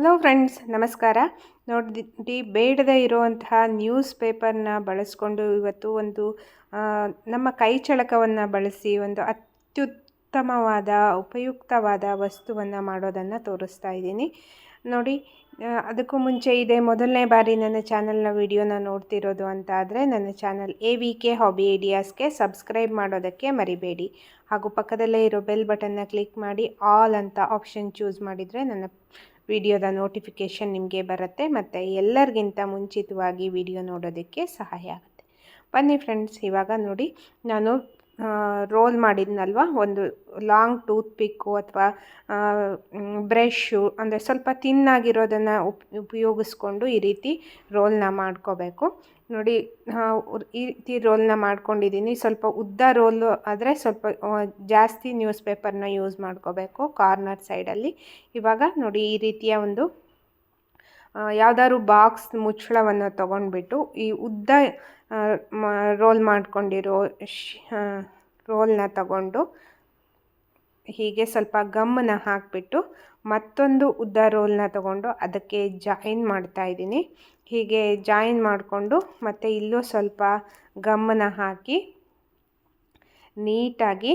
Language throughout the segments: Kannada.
ಹಲೋ ಫ್ರೆಂಡ್ಸ್ ನಮಸ್ಕಾರ. ನೋಡಿ ಬೇಡದೆ ಇರುವಂತಹ ನ್ಯೂಸ್ ಪೇಪರ್ನ ಬಳಸ್ಕೊಂಡು ಇವತ್ತು ಒಂದು ನಮ್ಮ ಕೈ ಚಳಕವನ್ನು ಬಳಸಿ ಒಂದು ಅತ್ಯುತ್ತಮವಾದ, ಉಪಯುಕ್ತವಾದ ವಸ್ತುವನ್ನು ಮಾಡೋದನ್ನು ತೋರಿಸ್ತಾ ಇದ್ದೀನಿ. ನೋಡಿ ಅದಕ್ಕೂ ಮುಂಚೆ ಇದೆ ಮೊದಲನೇ ಬಾರಿ ನನ್ನ ಚಾನಲ್ನ ವಿಡಿಯೋನ ನೋಡ್ತಿರೋದು ಅಂತ ಆದರೆ ನನ್ನ channel A V K hobby ಐಡಿಯಾಸ್ಗೆ subscribe ಮಾಡೋದಕ್ಕೆ ಮರಿಬೇಡಿ. ಹಾಗೂ ಪಕ್ಕದಲ್ಲೇ ಇರೋ ಬೆಲ್ ಬಟನ್ನ ಕ್ಲಿಕ್ ಮಾಡಿ ಆಲ್ ಅಂತ ಆಪ್ಷನ್ ಚೂಸ್ ಮಾಡಿದರೆ ನನ್ನ ವಿಡಿಯೋದ ನೋಟಿಫಿಕೇಷನ್ ನಿಮಗೆ ಬರುತ್ತೆ ಮತ್ತು ಎಲ್ಲರಿಗಿಂತ ಮುಂಚಿತವಾಗಿ ವಿಡಿಯೋ ನೋಡೋದಕ್ಕೆ ಸಹಾಯ ಆಗುತ್ತೆ. ಬನ್ನಿ ಫ್ರೆಂಡ್ಸ್ ಇವಾಗ ನೋಡಿ ನಾನು ರೋಲ್ ಮಾಡಿದ್ನಲ್ವ? ಒಂದು ಲಾಂಗ್ ಟೂತ್ ಪಿಕ್ಕು ಅಥವಾ ಬ್ರಷು ಅಂದರೆ ಸ್ವಲ್ಪ ತಿನ್ನಾಗಿರೋದನ್ನು ಉಪ್, ಉಪಯೋಗಿಸ್ಕೊಂಡು ಈ ರೀತಿ ರೋಲ್ನ ಮಾಡ್ಕೋಬೇಕು. ನೋಡಿ ಈ ರೀತಿ ರೋಲ್ನ ಮಾಡ್ಕೊಂಡಿದ್ದೀನಿ ಸ್ವಲ್ಪ ಉದ್ದ ರೋಲು ಆದರೆ ಸ್ವಲ್ಪ ಜಾಸ್ತಿ ನ್ಯೂಸ್ ಪೇಪರ್ನ ಯೂಸ್ ಮಾಡ್ಕೋಬೇಕು ಕಾರ್ನರ್ ಸೈಡಲ್ಲಿ ಇವಾಗ ನೋಡಿ, ಈ ರೀತಿಯ ಒಂದು ಯಾವುದಾದ್ರು ಬಾಕ್ಸ್ ಮುಚ್ಚಳವನ್ನು ತೊಗೊಂಡ್ಬಿಟ್ಟು ಈ ಉದ್ದ ರೋಲ್ ಮಾಡ್ಕೊಂಡಿರೋ ರೋಲ್ನ ತಗೊಂಡು ಹೀಗೆ ಸ್ವಲ್ಪ ಗಮ್ಮನ್ನ ಹಾಕಿಬಿಟ್ಟು ಮತ್ತೊಂದು ಉದ್ದ ರೋಲ್ನ ತಗೊಂಡು ಅದಕ್ಕೆ ಜಾಯಿನ್ ಮಾಡ್ತಾ ಇದ್ದೀನಿ ಹೀಗೆ ಜಾಯಿನ್ ಮಾಡಿಕೊಂಡು ಮತ್ತು ಇಲ್ಲೂ ಸ್ವಲ್ಪ ಗಮ್ಮನ ಹಾಕಿ ನೀಟಾಗಿ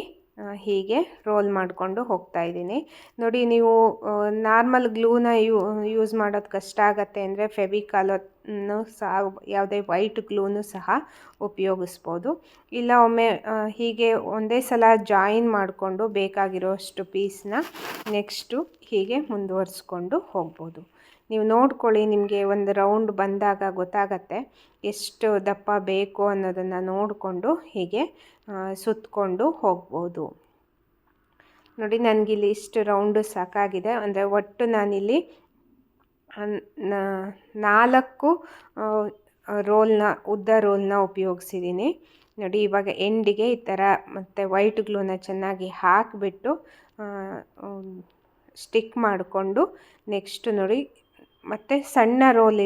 ಹೀಗೆ ರೋಲ್ ಮಾಡಿಕೊಂಡು ಹೋಗ್ತಾ ಇದ್ದೀನಿ. ನೋಡಿ ನೀವು ನಾರ್ಮಲ್ ಗ್ಲೂನ ಯೂ ಯೂಸ್ ಮಾಡೋದು ಕಷ್ಟ ಆಗತ್ತೆ ಅಂದರೆ ಫೆವಿಕಾಲನ್ನು ಸಹ, ಯಾವುದೇ ವೈಟ್ ಗ್ಲೂನು ಸಹ ಉಪಯೋಗಿಸ್ಬೋದು. ಇಲ್ಲ ಒಮ್ಮೆ ಹೀಗೆ ಒಂದೇ ಸಲ ಜಾಯಿನ್ ಮಾಡಿಕೊಂಡು ಬೇಕಾಗಿರೋಷ್ಟು ಪೀಸ್ನ ನೆಕ್ಸ್ಟು ಹೀಗೆ ಮುಂದುವರಿಸ್ಕೊಂಡು ಹೋಗ್ಬೋದು. ನೀವು ನೋಡ್ಕೊಳ್ಳಿ, ನಿಮಗೆ ಒಂದು ರೌಂಡ್ ಬಂದಾಗ ಗೊತ್ತಾಗತ್ತೆ ಎಷ್ಟು ದಪ್ಪ ಬೇಕು ಅನ್ನೋದನ್ನು ನೋಡಿಕೊಂಡು ಹೀಗೆ ಸುತ್ತಕೊಂಡು ಹೋಗ್ಬೋದು. ನೋಡಿ, ನನಗಿಲ್ಲಿ ಇಷ್ಟು ರೌಂಡು ಸಾಕಾಗಿದೆ. ಅಂದರೆ ಒಟ್ಟು ನಾನಿಲ್ಲಿ ನಾಲ್ಕು ರೋಲ್ನ ಉದ್ದ ರೋಲ್ನ ಉಪಯೋಗಿಸಿದ್ದೀನಿ. ನೋಡಿ, ಇವಾಗ ಎಂಡಿಗೆ ಈ ಥರ ಮತ್ತು ವೈಟ್ ಗ್ಲೂನ ಚೆನ್ನಾಗಿ ಹಾಕಿಬಿಟ್ಟು ಸ್ಟಿಕ್ ಮಾಡಿಕೊಂಡು ನೆಕ್ಸ್ಟ್ ನೋಡಿ ಮತ್ತು ಸಣ್ಣ ರೋಲ್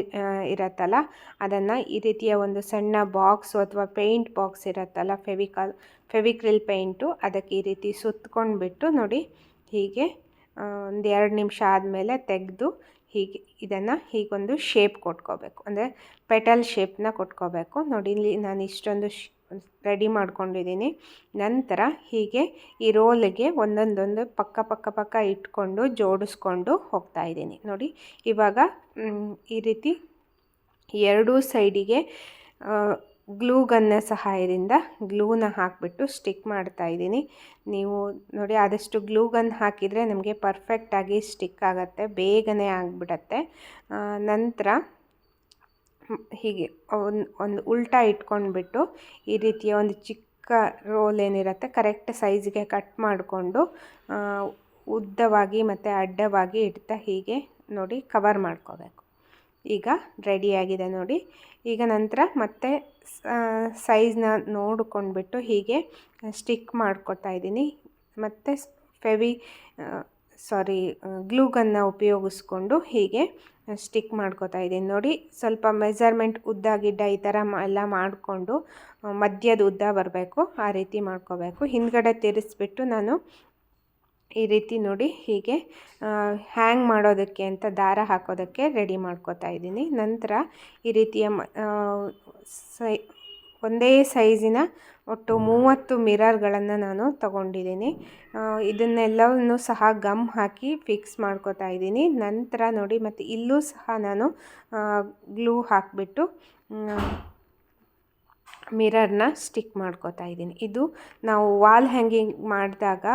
ಇರತ್ತಲ್ಲ? ಅದನ್ನು ಈ ರೀತಿಯ ಒಂದು ಸಣ್ಣ ಬಾಕ್ಸು ಅಥವಾ ಪೇಂಟ್ ಬಾಕ್ಸ್ ಇರತ್ತಲ್ಲ? ಫೆವಿಕಾಲ್ ಫೆವಿಕ್ರಿಲ್ ಪೇಂಟು ಅದಕ್ಕೆ ಈ ರೀತಿ ಸುತ್ತಕೊಂಡ್ಬಿಟ್ಟು ನೋಡಿ ಹೀಗೆ ಒಂದು ಎರಡು ನಿಮಿಷ ಆದಮೇಲೆ ತೆಗೆದು ಹೀಗೆ ಇದನ್ನು ಹೀಗೊಂದು ಶೇಪ್ ಕೊಟ್ಕೋಬೇಕು. ಅಂದರೆ ಪೆಟಲ್ ಶೇಪ್ನ ಕೊಟ್ಕೋಬೇಕು. ನೋಡಿ ಇಲ್ಲಿ ನಾನು ಇಷ್ಟೊಂದು ರೆಡಿ ಮಾಡ್ಕೊಂಡಿದ್ದೀನಿ. ನಂತರ ಹೀಗೆ ಈ ರೋಲಿಗೆ ಒಂದೊಂದೊಂದು ಪಕ್ಕ ಪಕ್ಕ ಪಕ್ಕ ಇಟ್ಕೊಂಡು ಜೋಡಿಸ್ಕೊಂಡು ಹೋಗ್ತಾ ಇದ್ದೀನಿ. ನೋಡಿ, ಇವಾಗ ಈ ರೀತಿ ಎರಡೂ ಸೈಡಿಗೆ ಗ್ಲೂಗನ್ನ ಸಹಾಯದಿಂದ ಗ್ಲೂನ ಹಾಕಿಬಿಟ್ಟು ಸ್ಟಿಕ್ ಮಾಡ್ತಾ ಇದ್ದೀನಿ. ನೀವು ನೋಡಿ, ಆದಷ್ಟು ಗ್ಲೂಗನ್ ಹಾಕಿದರೆ ನಮಗೆ ಪರ್ಫೆಕ್ಟಾಗಿ ಸ್ಟಿಕ್ ಆಗುತ್ತೆ, ಬೇಗನೆ ಆಗಿಬಿಡತ್ತೆ. ನಂತರ ಹೀಗೆ ಒಂದು ಒಂದು ಉಲ್ಟಾ ಇಟ್ಕೊಂಡ್ಬಿಟ್ಟು ಈ ರೀತಿಯ ಒಂದು ಚಿಕ್ಕ ರೋಲ್ ಏನಿರುತ್ತೆ ಕರೆಕ್ಟ್ ಸೈಜ್ಗೆ ಕಟ್ ಮಾಡಿಕೊಂಡು ಉದ್ದವಾಗಿ ಮತ್ತು ಅಡ್ಡವಾಗಿ ಇಡ್ತಾ ಹೀಗೆ ನೋಡಿ ಕವರ್ ಮಾಡ್ಕೋಬೇಕು. ಈಗ ರೆಡಿಯಾಗಿದೆ ನೋಡಿ. ಈಗ ನಂತರ ಮತ್ತೆ ಸೈಜ್ನ ನೋಡಿಕೊಂಡ್ಬಿಟ್ಟು ಹೀಗೆ ಸ್ಟಿಕ್ ಮಾಡ್ಕೊತಾ ಇದ್ದೀನಿ. ಮತ್ತು ಫೆವಿ ಸಾರಿ ಗ್ಲೂಗನ್ನು ಉಪಯೋಗಿಸ್ಕೊಂಡು ಹೀಗೆ ಸ್ಟಿಕ್ ಮಾಡ್ಕೋತಾ ಇದ್ದೀನಿ. ನೋಡಿ, ಸ್ವಲ್ಪ ಮೆಜರ್ಮೆಂಟ್ ಉದ್ದ ಗಿಡ್ಡ ಈ ಥರ ಎಲ್ಲ ಮಾಡಿಕೊಂಡು ಮಧ್ಯದ ಉದ್ದ ಬರಬೇಕು, ಆ ರೀತಿ ಮಾಡ್ಕೋಬೇಕು. ಹಿಂದ್ಗಡೆ ತಿರ್ಸ್ಬಿಟ್ಟು ನಾನು ಈ ರೀತಿ ನೋಡಿ ಹೀಗೆ ಹ್ಯಾಂಗ್ ಮಾಡೋದಕ್ಕೆ ಅಂತ ದಾರ ಹಾಕೋದಕ್ಕೆ ರೆಡಿ ಮಾಡ್ಕೋತಾ ಇದ್ದೀನಿ. ನಂತರ ಈ ರೀತಿಯ ಸೈ ಒಂದೇ ಸೈಜಿನ ಒಟ್ಟು ಮೂವತ್ತು ಮಿರರ್ಗಳನ್ನು ನಾನು ತಗೊಂಡಿದ್ದೀನಿ. ಇದನ್ನೆಲ್ಲವನ್ನು ಸಹ ಗಮ್ ಹಾಕಿ ಫಿಕ್ಸ್ ಮಾಡ್ಕೋತಾ ಇದ್ದೀನಿ. ನಂತರ ನೋಡಿ ಮತ್ತು ಇಲ್ಲೂ ಸಹ ನಾನು ಗ್ಲೂ ಹಾಕಿಬಿಟ್ಟು ಮಿರರ್ನ ಸ್ಟಿಕ್ ಮಾಡ್ಕೋತಾ ಇದ್ದೀನಿ. ಇದು ನಾವು ವಾಲ್ ಹ್ಯಾಂಗಿಂಗ್ ಮಾಡಿದಾಗ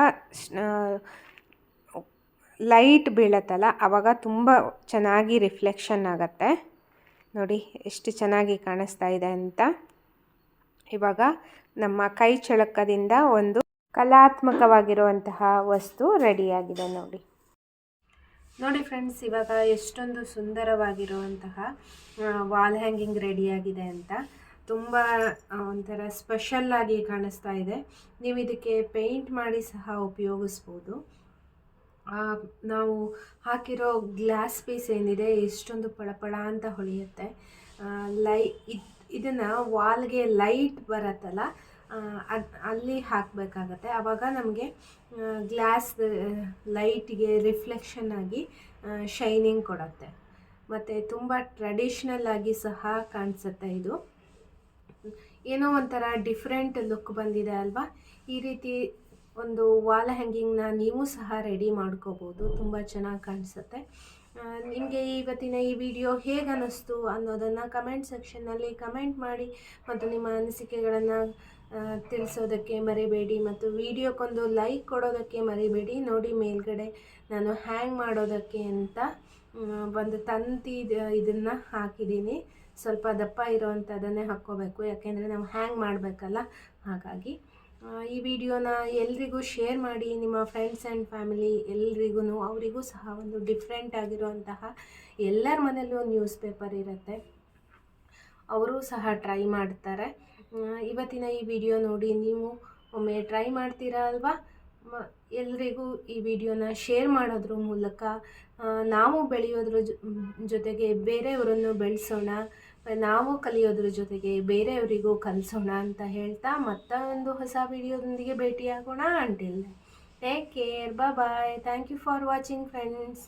ಲೈಟ್ ಬೀಳತ್ತಲ್ಲ ಆವಾಗ ತುಂಬ ಚೆನ್ನಾಗಿ ರಿಫ್ಲೆಕ್ಷನ್ ಆಗುತ್ತೆ. ನೋಡಿ ಎಷ್ಟು ಚೆನ್ನಾಗಿ ಕಾಣಿಸ್ತಾ ಇದೆ ಅಂತ. ಇವಾಗ ನಮ್ಮ ಕೈ ಚಳಕದಿಂದ ಒಂದು ಕಲಾತ್ಮಕವಾಗಿರುವಂತಹ ವಸ್ತು ರೆಡಿಯಾಗಿದೆ ನೋಡಿ. ನೋಡಿ ಫ್ರೆಂಡ್ಸ್, ಇವಾಗ ಎಷ್ಟೊಂದು ಸುಂದರವಾಗಿರುವಂತಹ ವಾಲ್ ಹ್ಯಾಂಗಿಂಗ್ ರೆಡಿಯಾಗಿದೆ ಅಂತ. ತುಂಬ ಒಂಥರ ಸ್ಪೆಷಲ್ ಆಗಿ ಕಾಣಿಸ್ತಾ ಇದೆ. ನೀವು ಇದಕ್ಕೆ ಪೇಂಟ್ ಮಾಡಿ ಸಹ ಉಪಯೋಗಿಸ್ಬೋದು. ನಾವು ಹಾಕಿರೋ ಗ್ಲಾಸ್ ಪೀಸ್ ಏನಿದೆ, ಎಷ್ಟೊಂದು ಪಳಪಳ ಅಂತ ಹೊಳೆಯುತ್ತೆ. ಲೈ, ಇದ್ ಇದನ್ನು ವಾಲ್ಗೆ ಲೈಟ್ ಬರತ್ತಲ್ಲ ಅದು ಅಲ್ಲಿ ಹಾಕಬೇಕಾಗತ್ತೆ. ಆವಾಗ ನಮಗೆ ಗ್ಲಾಸ್ ಲೈಟ್ಗೆ ರಿಫ್ಲೆಕ್ಷನ್ ಆಗಿ ಶೈನಿಂಗ್ ಕೊಡುತ್ತೆ. ಮತ್ತು ತುಂಬ ಟ್ರೆಡಿಷ್ನಲ್ ಆಗಿ ಸಹ ಕಾಣಿಸುತ್ತೆ ಇದು. ಏನೋ ಒಂಥರ ಡಿಫ್ರೆಂಟ್ ಲುಕ್ ಬಂದಿದೆ ಅಲ್ವಾ? ಈ ರೀತಿ ಒಂದು ವಾಲ್ ಹ್ಯಾಂಗಿಂಗ್ನ ನೀವು ಸಹ ರೆಡಿ ಮಾಡ್ಕೋಬೋದು. ತುಂಬ ಚೆನ್ನಾಗಿ ಕಾಣಿಸುತ್ತೆ. ನಿಮಗೆ ಇವತ್ತಿನ ಈ ವಿಡಿಯೋ ಹೇಗೆ ಅನ್ನಿಸ್ತು ಅನ್ನೋದನ್ನು ಕಮೆಂಟ್ ಸೆಕ್ಷನ್ನಲ್ಲಿ ಕಮೆಂಟ್ ಮಾಡಿ ಮತ್ತು ನಿಮ್ಮ ಅನಿಸಿಕೆಗಳನ್ನು ತಿಳಿಸೋದಕ್ಕೆ ಮರಿಬೇಡಿ ಮತ್ತು ವಿಡಿಯೋಕ್ಕೊಂದು ಲೈಕ್ ಕೊಡೋದಕ್ಕೆ ಮರಿಬೇಡಿ. ನೋಡಿ ಮೇಲ್ಗಡೆ ನಾನು ಹ್ಯಾಂಗ್ ಮಾಡೋದಕ್ಕೆ ಅಂತ ಒಂದು ತಂತಿ ಇದನ್ನು ಹಾಕಿದ್ದೀನಿ. ಸ್ವಲ್ಪ ದಪ್ಪ ಇರೋವಂಥದ್ದನ್ನೇ ಹಾಕ್ಕೋಬೇಕು. ಯಾಕೆಂದರೆ ನಾವು ಹ್ಯಾಂಗ್ ಮಾಡಬೇಕಲ್ಲ? ಹಾಗಾಗಿ ಈ ವಿಡಿಯೋನ ಎಲ್ರಿಗೂ ಶೇರ್ ಮಾಡಿ, ನಿಮ್ಮ ಫ್ರೆಂಡ್ಸ್ ಆ್ಯಂಡ್ ಫ್ಯಾಮಿಲಿ ಎಲ್ರಿಗೂ ಅವರಿಗೂ ಸಹ ಒಂದು ಡಿಫ್ರೆಂಟ್ ಆಗಿರುವಂತಹ ಎಲ್ಲರ ಮನೆಯಲ್ಲೂ ನ್ಯೂಸ್ ಪೇಪರ್ ಇರುತ್ತೆ. ಅವರು ಸಹ ಟ್ರೈ ಮಾಡ್ತಾರೆ. ಇವತ್ತಿನ ಈ ವಿಡಿಯೋ ನೋಡಿ ನೀವು ಒಮ್ಮೆ ಟ್ರೈ ಮಾಡ್ತೀರಾ ಅಲ್ವಾ? ಎಲ್ರಿಗೂ ಈ ವಿಡಿಯೋನ ಶೇರ್ ಮಾಡೋದ್ರ ಮೂಲಕ ನಾವು ಬೆಳೆಯೋದ್ರ ಜೊತೆಗೆ ಬೇರೆಯವರನ್ನು ಬೆಳೆಸೋಣ. ನಾವು ಕಲಿಯೋದ್ರ ಜೊತೆಗೆ ಬೇರೆಯವರಿಗೂ ಕಲಿಸೋಣ ಅಂತ ಹೇಳ್ತಾ ಮತ್ತೊಂದು ಹೊಸ ವಿಡಿಯೋದೊಂದಿಗೆ ಭೇಟಿಯಾಗೋಣ. Until take care bye thank you for watching friends